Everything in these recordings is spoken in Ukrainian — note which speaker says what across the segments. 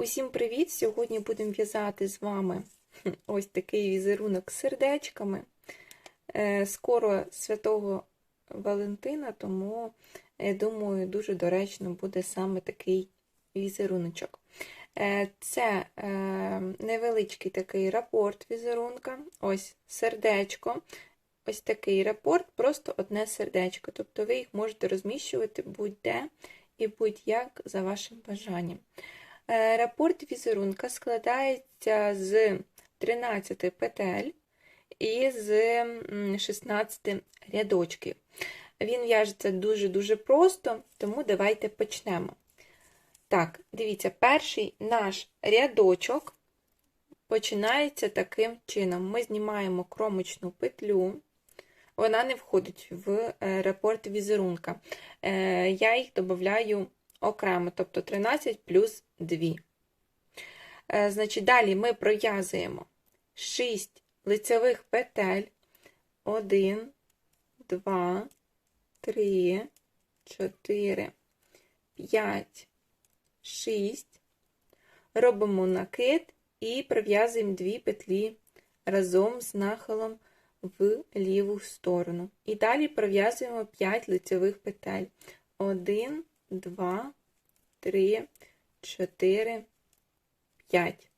Speaker 1: Усім привіт! Сьогодні будемо в'язати з вами ось такий візерунок з сердечками. Е, Скоро святого Валентина, тому, я думаю, дуже доречно буде саме такий візеруночок. Е, Це е, невеличкий такий рапорт візерунка, ось сердечко. Ось такий рапорт, просто одне сердечко. Тобто ви їх можете розміщувати будь-де і будь-як за вашим бажанням. Рапорт візерунка складається з 13 петель і з 16 рядочків. Він в'яжеться дуже-дуже просто, тому давайте почнемо. Так, дивіться, перший наш рядочок починається таким чином. Ми знімаємо кромочну петлю, вона не входить в е, рапорт візерунка. Е, Я їх додаю окремо, тобто 13 плюс 2. Е, Значить, далі ми пров'язуємо 6 лицевих петель. 1, 2, 3, 4, 5, 6. Робимо накид і пров'язуємо 2 петлі разом з нахилом в ліву сторону. І далі пров'язуємо 5 лицевих петель. 1, 2, 3, 4, 5.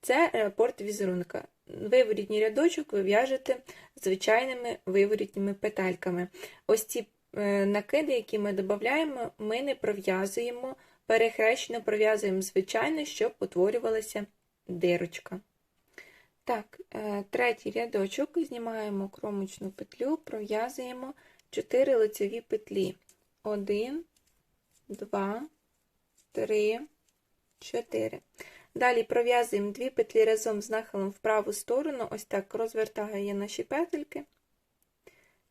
Speaker 1: Це рапорт візерунка. Виворітній рядочок ви в'яжете звичайними виворітніми петельками. Ось ці е, накиди, які ми додаємо, ми не пров'язуємо, перехрещено пров'язуємо звичайно, щоб утворювалася дирочка. Так, е, третій рядочок знімаємо кромочну петлю, пров'язуємо 4 лицеві петлі. 1, 2, 3, 4. Далі пров'язуємо 2 петлі разом з нахилом в праву сторону, ось так розвертаю наші петельки.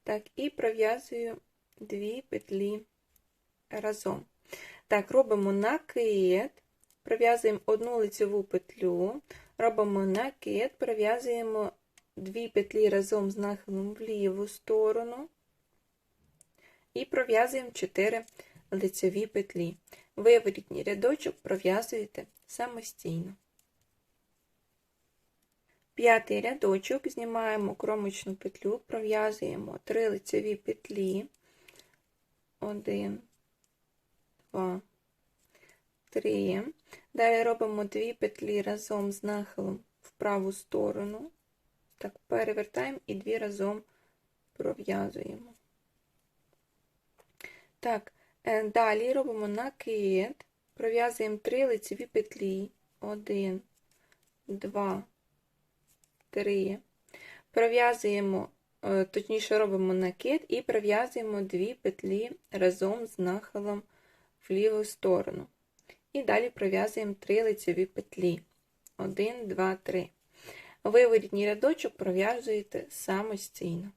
Speaker 1: Так, і пров'язую 2 петлі разом. Так, робимо накид, пров'язуємо одну лицеву петлю, робимо накид, пров'язуємо 2 петлі разом з нахилом в ліву сторону і пров'язуємо 4 лицеві петлі. Виворітній рядочок пров'язуєте самостійно. П'ятий рядочок знімаємо кромочну петлю, пров'язуємо 3 лицеві петлі. 1, 2, 3. Далі робимо 2 петлі разом з нахилом в праву сторону. Так, перевертаємо і 2 разом пров'язуємо. Так, е, далі робимо накид, пров'язуємо 3 лицеві петлі. 1, 2, 3. Пров'язуємо, е, точніше, робимо накид і пров'язуємо 2 петлі разом з нахилом в ліву сторону. І далі пров'язуємо 3 лицеві петлі. 1, 2, 3. Виворітній рядочок пров'язуєте самостійно.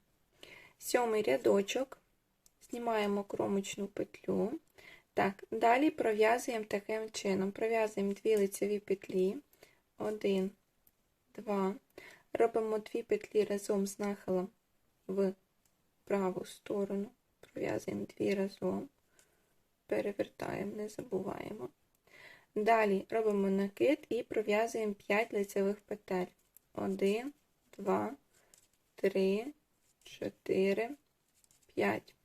Speaker 1: Сьомий рядочок. Знімаємо кромочну петлю. Так, далі пров'язуємо таким чином. Пров'язуємо 2 лицеві петлі. 1, 2. Робимо 2 петлі разом з нахилом в праву сторону. Пров'язуємо 2 разом. Перевертаємо, не забуваємо. Далі робимо накид і пров'язуємо 5 лицевих петель. 1, 2, 3, 4, 5.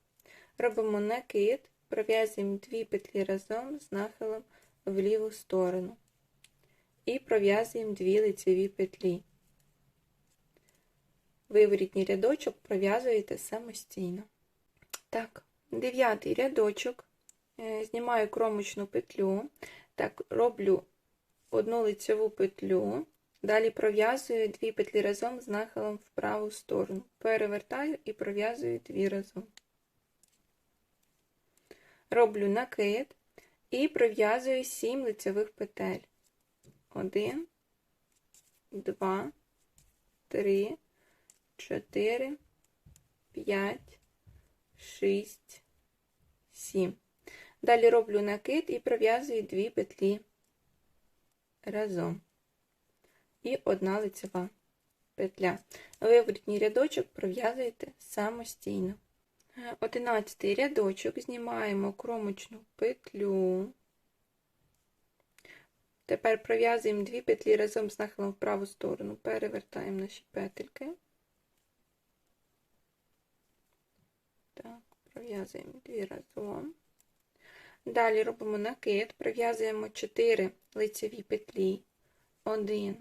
Speaker 1: Робимо накид, пров'язуємо 2 петлі разом з нахилом в ліву сторону. І пров'язуємо 2 лицеві петлі. Виворітній рядочок пров'язуєте самостійно. Так, дев'ятий рядочок. Знімаю кромочну петлю. Так, роблю одну лицеву петлю. Далі пров'язую 2 петлі разом з нахилом в праву сторону. Перевертаю і пров'язую 2 разом роблю накид і пров'язую 7 лицевих петель. 1, 2, 3, 4, 5, 6, 7. Далі роблю накид і пров'язую 2 петлі разом. І одна лицева петля. Виворітній рядочок пров'язуєте самостійно. Одинадцятий рядочок знімаємо кромочну петлю, Тепер пров'язуємо дві петлі разом з нахилом в праву сторону. Перевертаємо наші петельки. Так, пров'язуємо дві разом. Далі робимо накид, пров'язуємо 4 лицеві петлі. 1,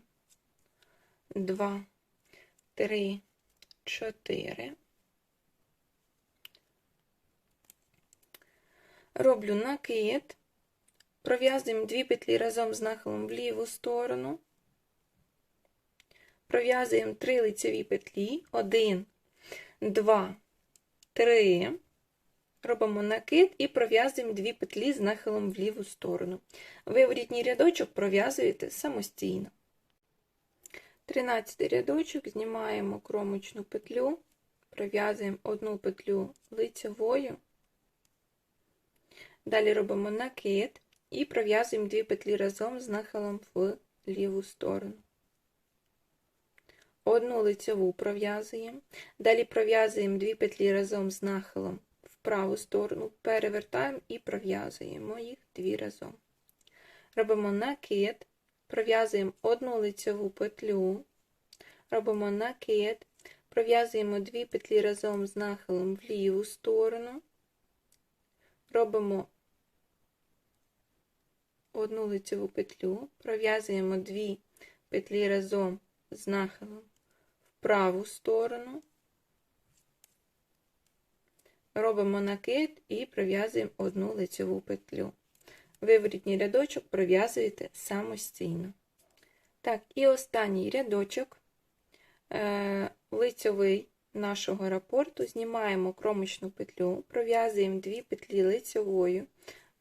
Speaker 1: 2, 3, 4. Роблю накид, пров'язуємо дві петлі разом з нахилом в ліву сторону. Пров'язуємо 3 лицеві петлі. 1, 2, 3. Робимо накид і пров'язуємо дві петлі з нахилом в ліву сторону. Виворітній рядочок пров'язуєте самостійно. 13 рядочок знімаємо кромочну петлю, пров'язуємо одну петлю лицевою. Далі робимо накид і пров'язуємо дві петлі разом з нахилом в ліву сторону. Одну лицеву пров'язуємо, далі пров'язуємо дві петлі разом з нахилом в праву сторону, перевертаємо і пров'язуємо їх дві разом. Робимо накид, пров'язуємо одну лицеву петлю, робимо накид, пров'язуємо дві петлі разом з нахилом в ліву сторону, робимо одну лицеву петлю, пров'язуємо дві петлі разом з нахилом в праву сторону, робимо накид і пров'язуємо одну лицеву петлю. Виворітній рядочок пров'язуєте самостійно. Так, і останній рядочок е, лицьовий нашого рапорту, знімаємо кромочну петлю, пров'язуємо дві петлі лицьовою,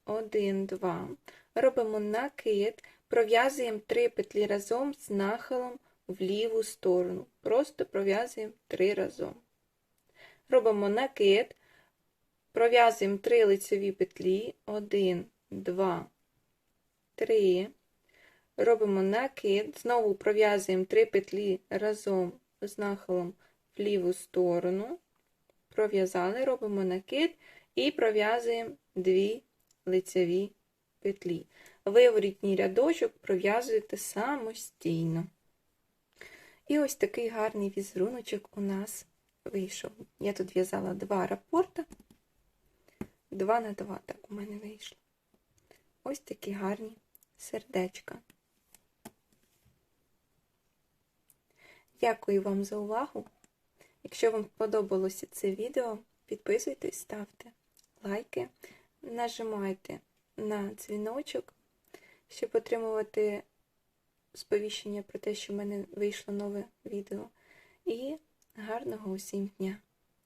Speaker 1: 1, 2, робимо накид, пров'язуємо три петлі разом з нахилом в ліву сторону. Просто пров'язуємо три разом. Робимо накид, пров'язуємо три лицеві петлі, 1, 2, 3. Робимо накид, знову пров'язуємо три петлі разом з нахилом ліву сторону. Пров'язали, робимо накид і пров'язуємо дві лицеві петлі. Виворітній рядочок пров'язуєте самостійно. І ось такий гарний візеруночок у нас вийшов. Я тут в'язала два рапорта, два на два, так у мене вийшло. Ось такі гарні сердечка. Дякую вам за увагу. Якщо вам сподобалося це відео, підписуйтесь, ставте лайки, нажимайте на дзвіночок, щоб отримувати сповіщення про те, що в мене вийшло нове відео. І гарного усім дня.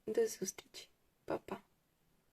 Speaker 1: До зустрічі, Па-па!